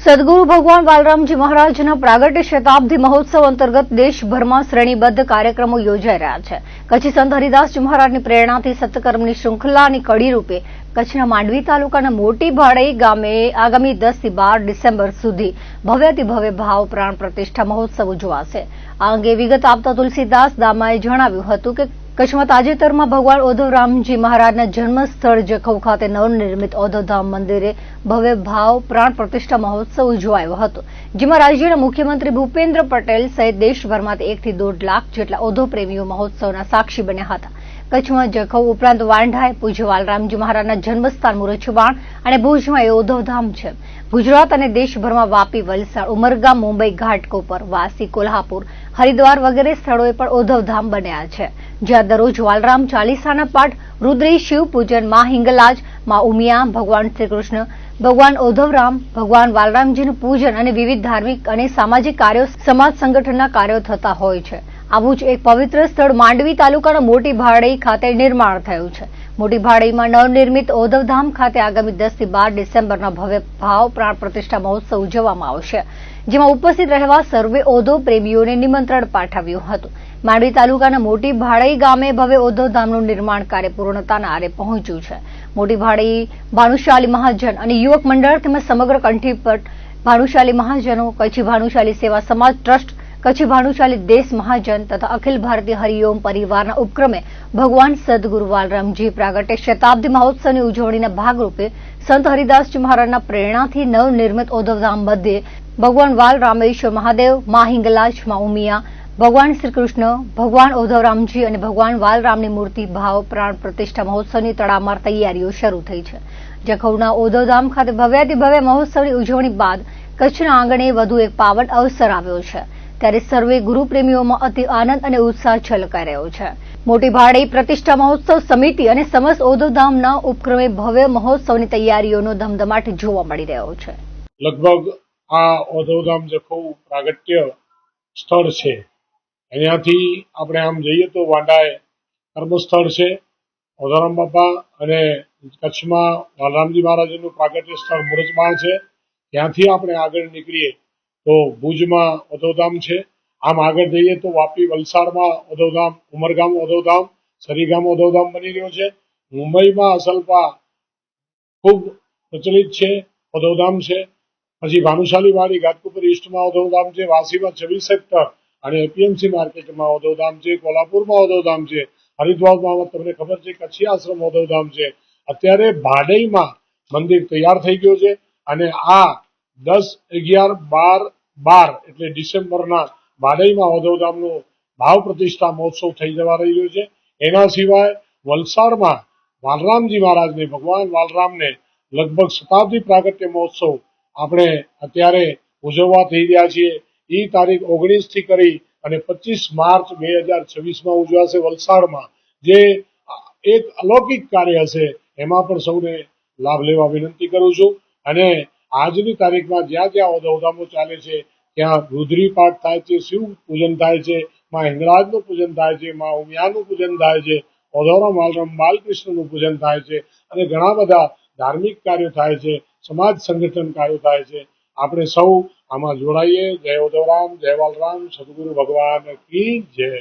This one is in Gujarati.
સદગુરુ ભગવાન બાલરામજી મહારાજના પ્રાગટ્ય શતાબ્દી મહોત્સવ અંતર્ગત દેશભરમાં શ્રેણીબદ્ધ કાર્યક્રમો યોજાઈ રહ્યા છે. કચ્છી સંત હરિદાસજી મહારાજની પ્રેરણાથી સત્કર્મની શૃંખલાની કડી રૂપે કચ્છના માંડવી તાલુકાના મોટી ભાડઈ ગામે આગામી દસથી બાર ડિસેમ્બર સુધી ભવ્યથી ભવ્ય ભાવ પ્રાણ પ્રતિષ્ઠા મહોત્સવ ઉજવાશે આ અંગે વિગત આપતા તુલસીદાસ દામાએ જણાવ્યું હતું કે કચ્છમાં તાજેતરમાં ભગવાન ઓધવરામજી મહારાજના જન્મસ્થળ જખૌ ખાતે નવનિર્મિત ઓધવધામ મંદિરે ભવ્ય ભાવ પ્રાણ પ્રતિષ્ઠા મહોત્સવ ઉજવાયો હતો, જેમાં રાજ્યના મુખ્યમંત્રી ભૂપેન્દ્ર પટેલ સહિત દેશભરમાંથી એકથી દોઢ લાખ જેટલા ઓધો પ્રેમીઓ મહોત્સવના સાક્ષી બન્યા હતા. કચ્છમાં જખૌ ઉપરાંત વાંઢાએ પૂજ્ય વાલરામજી મહારાજના જન્મસ્થાન મુરજબાણ અને ભુજમાં એ ઓધવધામ છે. ગુજરાત અને દેશભરમાં વાપી, વલસાડ, ઉમરગામ, મુંબઈ, ઘાટકોપર, વાસી, કોલ્હાપુર, હરિદ્વાર વગેરે સ્થળોએ પણ ઓધવધામ બન્યા છે. જ્યાં દરરોજ વાલરામ ચાલીસાના પાઠ, રુદ્રી, શિવ પૂજન, મા હિંગલાજ, મા ઉમિયા, ભગવાન શ્રીકૃષ્ણ, ભગવાન ઓધવરામ, ભગવાન વાલરામજીનું પૂજન અને વિવિધ ધાર્મિક અને સામાજિક કાર્યો સમાજ સંગઠનના કાર્યો થતા હોય છે. આવું જ એક પવિત્ર સ્થળ માંડવી તાલુકાના મોટી ભાડઈ ખાતે નિર્માણ થયું છે. મોટી ભાડીમાં નવનિર્મિત ઓધવધામ ખાતે આગામી દસથી બાર ડિસેમ્બરના ભવ્ય ભાવ પ્રાણ પ્રતિષ્ઠા મહોત્સવ ઉજવવામાં આવશે. જેમાં ઉપસ્થિત રહેવા સર્વે ઓધો પ્રેમીઓને નિમંત્રણ પાઠવ્યું હતું. માંડવી તાલુકાના મોટી ભાડઈ ગામે ભવ્ય ઓધવધામનું નિર્માણ કાર્ય પૂર્ણતાના આરે પહોંચ્યું છે. મોટી ભાડઈ ભાનુશાલી મહાજન અને યુવક મંડળ તેમજ સમગ્ર કંઠીપટ ભાનુશાલી મહાજનો કચ્છી ભાનુશાલી સેવા સમાજ ટ્રસ્ટ કચ્છી ભાનુશાલી દેશ મહાજન તથા અખિલ ભારતીય હરિઓમ પરિવારના ઉપક્રમે ભગવાન સદગુરુ વાલરામજી પ્રાગટ્ય શતાબ્દી મહોત્સવની ઉજવણીના ભાગરૂપે સંત હરિદાસજી મહારાજના પ્રેરણાથી નવનિર્મિત ઓધવધામ મધ્યે ભગવાન વાલ રામેશ્વર મહાદેવ, મા હિંગલાજ, મા ઉમિયા, ભગવાન શ્રી કૃષ્ણ, ભગવાન ઓધવરામજી અને ભગવાન વાલરામની મૂર્તિ ભાવ પ્રાણ પ્રતિષ્ઠા મહોત્સવની તડામાર તૈયારીઓ શરૂ થઈ છે. જખૌના ઓધવધામ ખાતે ભવ્યાતિ ભવ્ય મહોત્સવની ઉજવણી બાદ કચ્છના આંગણે વધુ એક પાવન અવસર આવ્યો છે. ત્યારે સર્વે ગુરુપ્રેમીઓમાં અતિ આનંદ અને ઉત્સાહ છલકાઈ રહ્યો છે. મોટી ભાડઈ પ્રતિષ્ઠા મહોત્સવ સમિતિ અને સમસ્ત ઓધવધામના ઉપક્રમે ભવ્ય મહોત્સવની તૈયારીઓનો ધમધમાટ જોવા મળી રહ્યો છે. લગભગ આ ઓધવધામ જખૌ પ્રાગટ્ય સ્થળ છે. અહીંયાથી આપણે આમ જઈએ તો વાંડાએ કર્મસ્થળ છે. ઓધારામ બાપા અને કચ્છમાં વાલરામજી મહારાજનું પ્રાગટ્ય સ્થળ મુરજબાણ છે. ત્યાંથી આપણે આગળ નીકળીએ તો ભુજમાં અધોધામ છે. આમ આગળ જઈએ તો વાપી વલસાડમાં અધોધામ, ઉમરગામ અધોધામ, સરીગામ અધોધામ બની રહ્યો છે. મુંબઈમાં અસલપા ખૂબ પ્રચલિત છે, અધોધામ છે. પછી ભાનુશાલી વાડી ઘાટકોપર ઈસ્ટમાં અધોધામ છે, વાસીમાં છવ્વીસ સેક્ટર અને એપીએમસી માર્કેટમાં અધોધામ છે, કોલ્હાપુરમાં અધોધામ છે હરિદ્વારમાં તમને ખબર છે, કચ્છી આશ્રમ અધોધામ છે. અત્યારે ભાડઈમાં મંદિર તૈયાર થઈ ગયું છે અને આ દસ, અગિયાર, બાર બાર, એટલે ડિસેમ્બરના ભાડઈમાં ઓધવધામનો ભાવ પ્રતિષ્ઠા મહોત્સવ થઈ જવા રહ્યો છે. એના સિવાય વલસાડમાં વાલરામજી મહારાજને ભગવાન વાલરામને લગભગ શતાબ્દી પ્રાગટ્ય મહોત્સવ આપણે અત્યારે ઉજવવા થઈ રહ્યા છીએ. એ તારીખ ઓગણીસથી કરી અને પચીસ માર્ચ બે હજાર છવ્વીસમાં ઉજવાશે વલસાડમાં. જે એક અલૌકિક કાર્ય હશે, એમાં પણ સૌને લાભ લેવા વિનંતી કરું છું. અને આજની તારીખમાં જ્યાં જ્યાં ઓધવધામો ચાલે છે, ત્યાં રુદ્રી પાઠ થાય છે, શિવ પૂજન થાય છે, માં હિંગળાજનું પૂજન થાય છે, માં ઉમિયાનું પૂજન થાય છે ઓધોરા માલરામ બાલકૃષ્ણનું પૂજન થાય છે અને ઘણા બધા ધાર્મિક કાર્યો થાય છે, સમાજ સંગઠન કાર્યો થાય છે. આપણે સૌ આમાં જોડાઈએ. જય ઓધવરામ જય બાલરામ, સદગુરુ ભગવાન કી જય.